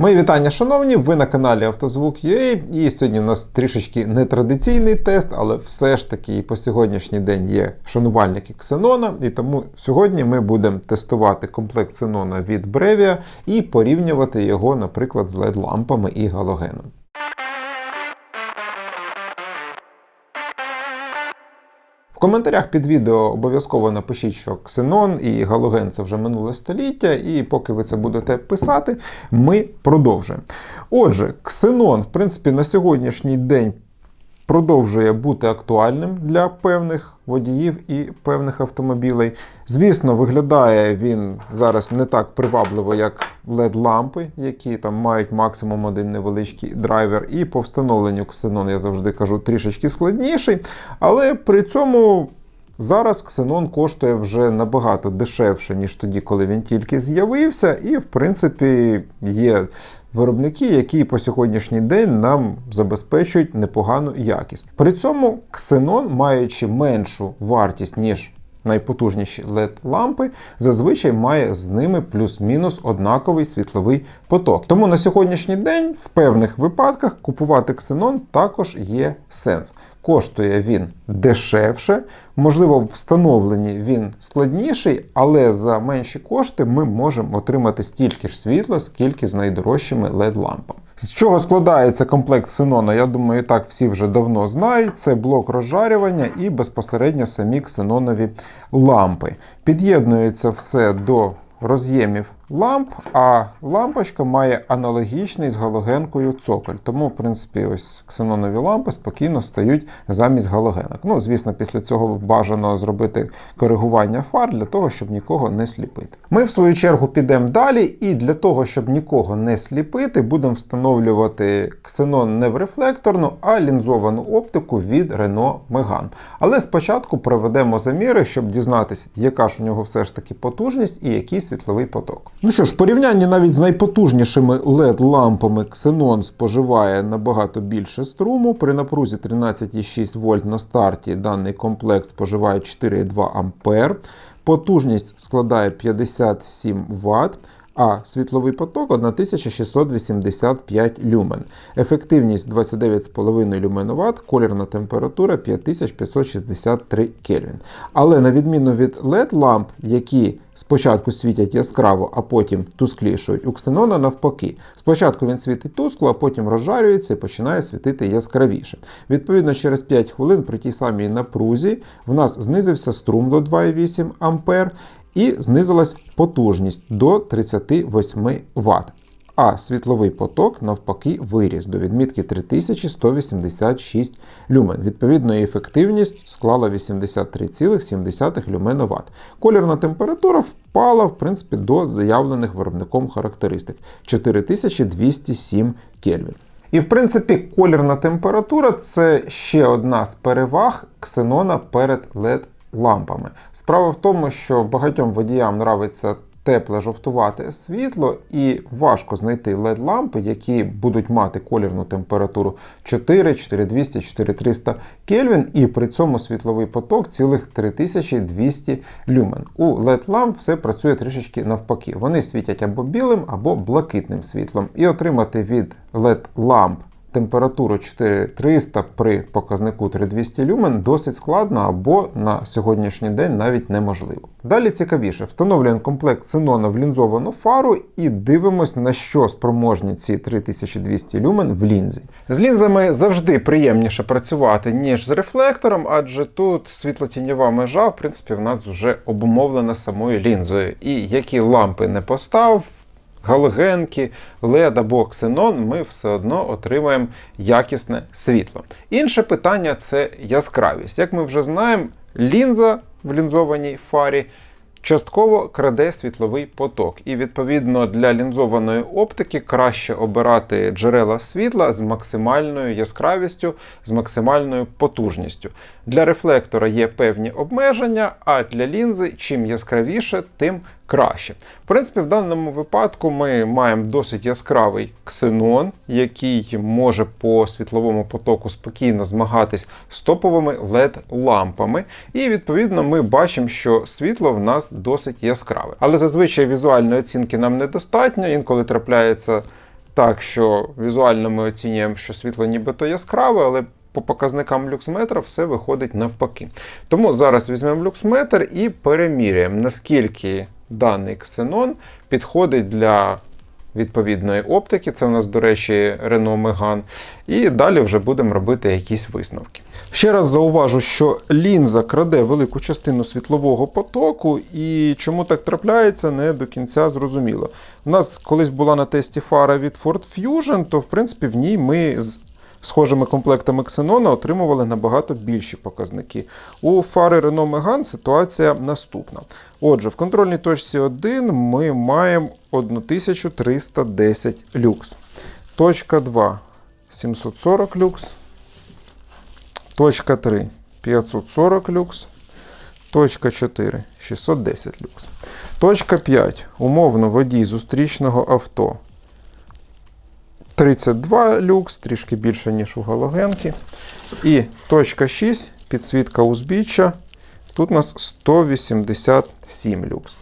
Мої вітання, шановні! Ви на каналі Автозвук.ua і сьогодні у нас трішечки нетрадиційний тест, але все ж таки по сьогоднішній день є шанувальники ксенона, і тому сьогодні ми будемо тестувати комплект ксенона від Brevia і порівнювати його, наприклад, з LED-лампами і галогеном. В коментарях під відео обов'язково напишіть, що ксенон і галоген це вже минуле століття, і поки ви це будете писати, ми продовжуємо. Отже, ксенон, в принципі, на сьогоднішній день продовжує бути актуальним для певних водіїв і певних автомобілей. Звісно, виглядає він зараз не так привабливо, як LED-лампи, які там мають максимум один невеличкий драйвер. І по встановленню ксенон, я завжди кажу, трішечки складніший. Але при цьому. Зараз ксенон коштує вже набагато дешевше, ніж тоді, коли він тільки з'явився, і, в принципі, є виробники, які по сьогоднішній день нам забезпечують непогану якість. При цьому ксенон, маючи меншу вартість, ніж найпотужніші LED-лампи, зазвичай має з ними плюс-мінус однаковий світловий поток. Тому на сьогоднішній день в певних випадках купувати ксенон також є сенс. Коштує він дешевше, можливо, встановленні він складніший, але за менші кошти ми можемо отримати стільки ж світла, скільки з найдорожчими LED-лампами. З чого складається комплект ксенона, я думаю, так всі вже давно знають. Це блок розжарювання і безпосередньо самі ксенонові лампи. Під'єднується все до роз'ємів ламп, а лампочка має аналогічний з галогенкою цоколь. Тому, в принципі, ось ксенонові лампи спокійно стають замість галогенок. Ну, звісно, після цього бажано зробити коригування фар для того, щоб нікого не сліпити. Ми, в свою чергу, підемо далі, і для того, щоб нікого не сліпити, будемо встановлювати ксенон не в рефлекторну, а лінзовану оптику від Renault Megane. Але спочатку проведемо заміри, щоб дізнатися, яка ж у нього все ж таки потужність і який світловий поток. Ну що ж, в порівнянні навіть з найпотужнішими LED-лампами Xenon споживає набагато більше струму. При напрузі 13,6 вольт на старті даний комплект споживає 4,2 А. Потужність складає 57 Вт. А світловий поток 1685 люмен. Ефективність 29,5 люменоват, колірна температура 5563 Кельвін. Але на відміну від LED-ламп, які спочатку світять яскраво, а потім тусклішують, у ксенона навпаки. Спочатку він світить тускло, а потім розжарюється і починає світити яскравіше. Відповідно, через 5 хвилин при тій самій напрузі в нас знизився струм до 2,8 А і знизилась потужність до 38 Вт. А світловий поток навпаки виріс до відмітки 3186 люмен. Відповідно, ефективність склала 83,7 люмена Вт. Колірна температура впала в принципі, до заявлених виробником характеристик 4207 Кельвін. І, в принципі, колірна температура це ще одна з переваг ксенона перед LED лампами. Справа в тому, що багатьом водіям нравиться тепле жовтувате світло, і важко знайти LED-лампи, які будуть мати колірну температуру 4, 4200, 4300 Кельвін, і при цьому світловий поток цілих 3200 люмен. У LED-ламп все працює трішечки навпаки. Вони світять або білим, або блакитним світлом. І отримати від LED-ламп температуру 4300 при показнику 3200 люмен досить складно або на сьогоднішній день навіть неможливо. Далі цікавіше, встановлюємо комплект Xenon в лінзовану фару і дивимось, на що спроможні ці 3200 люмен в лінзі. З лінзами завжди приємніше працювати, ніж з рефлектором, адже тут світлотіньова межа, в принципі, в нас вже обумовлена самою лінзою. І які лампи не постав, галогенки, LED або ксенон, ми все одно отримаємо якісне світло. Інше питання це яскравість. Як ми вже знаємо, лінза в лінзованій фарі. Частково краде світловий поток, і відповідно для лінзованої оптики краще обирати джерела світла з максимальною яскравістю, з максимальною потужністю. Для рефлектора є певні обмеження, а для лінзи чим яскравіше, тим краще. В принципі, в даному випадку ми маємо досить яскравий ксенон, який може по світловому потоку спокійно змагатись з топовими LED-лампами. І відповідно ми бачимо, що світло в нас досить яскраве. Але зазвичай візуальної оцінки нам недостатньо, інколи трапляється так, що візуально ми оцінюємо, що світло нібито яскраве, але по показникам люксметра все виходить навпаки. Тому зараз візьмемо люксметр і переміряємо, наскільки даний ксенон підходить для відповідної оптики. Це у нас, до речі, Renault Megane. І далі вже будемо робити якісь висновки. Ще раз зауважу, що лінза краде велику частину світлового потоку, і чому так трапляється, не до кінця зрозуміло. У нас колись була на тесті фара від Ford Fusion, то в принципі в ній ми з схожими комплектами Xenon отримували набагато більші показники. У фари Renault Megane ситуація наступна. Отже, в контрольній точці 1 ми маємо 1310 люкс. Точка 2 740 люкс. Точка 3 540 люкс. Точка 4 610 люкс. Точка 5. Умовно водій зустрічного авто. 32 люкс, трішки більше, ніж у галогенки. І точка 6, підсвітка узбіччя. Тут у нас 187 люкс.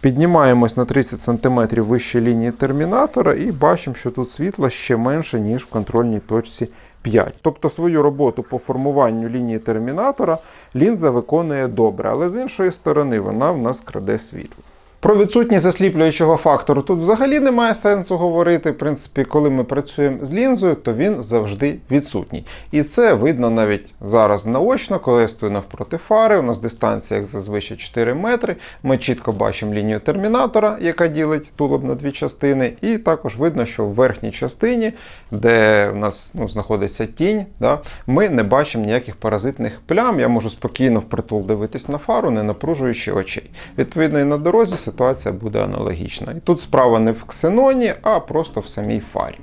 Піднімаємось на 30 см вище лінії термінатора і бачимо, що тут світла ще менше, ніж в контрольній точці 5. Тобто свою роботу по формуванню лінії термінатора лінза виконує добре, але з іншої сторони вона в нас краде світло. Про відсутність засліплюючого фактору тут взагалі немає сенсу говорити. В принципі, коли ми працюємо з лінзою, то він завжди відсутній. І це видно навіть зараз наочно, коли я стою навпроти фари. У нас дистанція, як зазвичай 4 метри. Ми чітко бачимо лінію термінатора, яка ділить тулуб на дві частини. І також видно, що в верхній частині, де в нас ну, знаходиться тінь, да, ми не бачимо ніяких паразитних плям. Я можу спокійно впритул дивитись на фару, не напружуючи очей. Відповідно, і на дорозі ситуація буде аналогічна. І тут справа не в ксеноні, а просто в самій фарі.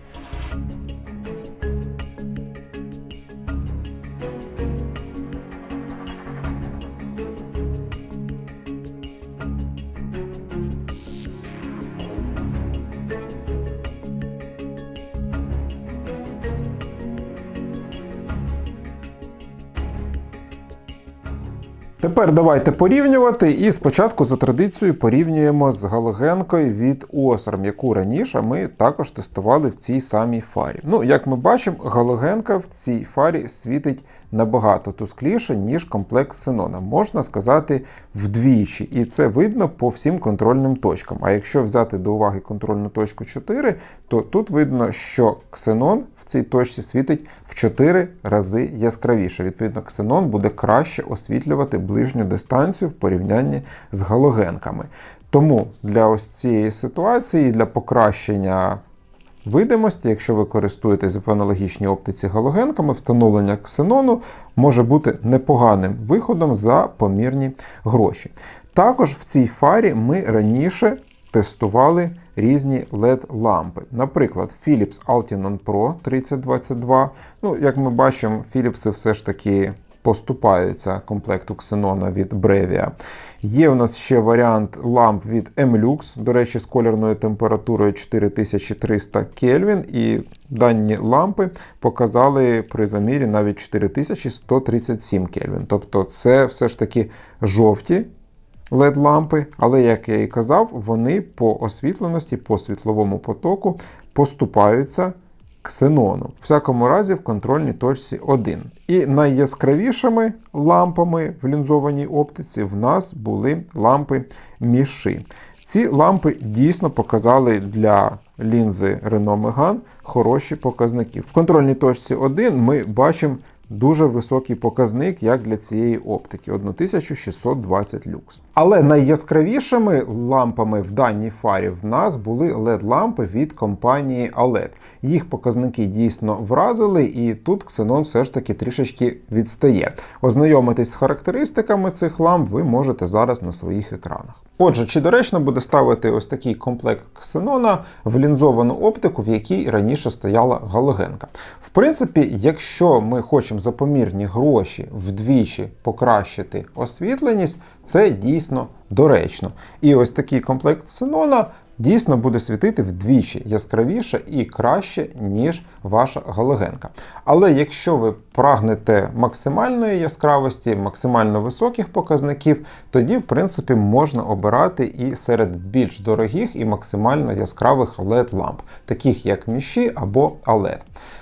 Тепер давайте порівнювати. І спочатку за традицією порівнюємо з галогенкою від Osram, яку раніше ми також тестували в цій самій фарі. Ну, як ми бачимо, галогенка в цій фарі світить набагато тускліше, ніж комплект ксенона. Можна сказати, вдвічі. І це видно по всім контрольним точкам. А якщо взяти до уваги контрольну точку 4, то тут видно, що ксенон цій точці світить в 4 рази яскравіше. Відповідно, ксенон буде краще освітлювати ближню дистанцію в порівнянні з галогенками. Тому для ось цієї ситуації, для покращення видимості, якщо ви користуєтесь в аналогічній оптиці галогенками, встановлення ксенону може бути непоганим виходом за помірні гроші. Також в цій фарі ми раніше тестували різні LED-лампи. Наприклад, Philips Altinon Pro 3022. Ну, Як ми бачимо, Philips все ж таки поступаються комплекту ксенона від Brevia. Є у нас ще варіант ламп від Emlux, до речі, з кольорною температурою 4300 Кельвін. І дані лампи показали при замірі навіть 4137 Кельвін. Тобто це все ж таки жовті LED-лампи, але, як я і казав, вони по освітленості, по світловому потоку поступаються ксенону. В всякому разі, в контрольній точці 1. І найяскравішими лампами в лінзованій оптиці в нас були лампи міши. Ці лампи дійсно показали для лінзи Renault Megane хороші показники. В контрольній точці 1 ми бачимо дуже високий показник, як для цієї оптики 1620 люкс. Але найяскравішими лампами в даній фарі в нас були LED-лампи від компанії OLED. Їх показники дійсно вразили, і тут Xenon все ж таки трішечки відстає. Ознайомитись з характеристиками цих ламп ви можете зараз на своїх екранах. Отже, чи доречно буде ставити ось такий комплект ксенона в лінзовану оптику, в якій раніше стояла галогенка? В принципі, якщо ми хочемо за помірні гроші вдвічі покращити освітленість, це дійсно доречно. І ось такий комплект ксенона дійсно буде світити вдвічі яскравіше і краще, ніж ваша галогенка. Але якщо ви прагнете максимальної яскравості, максимально високих показників, тоді, в принципі, можна обирати і серед більш дорогих і максимально яскравих LED ламп, таких як Міші або OLED.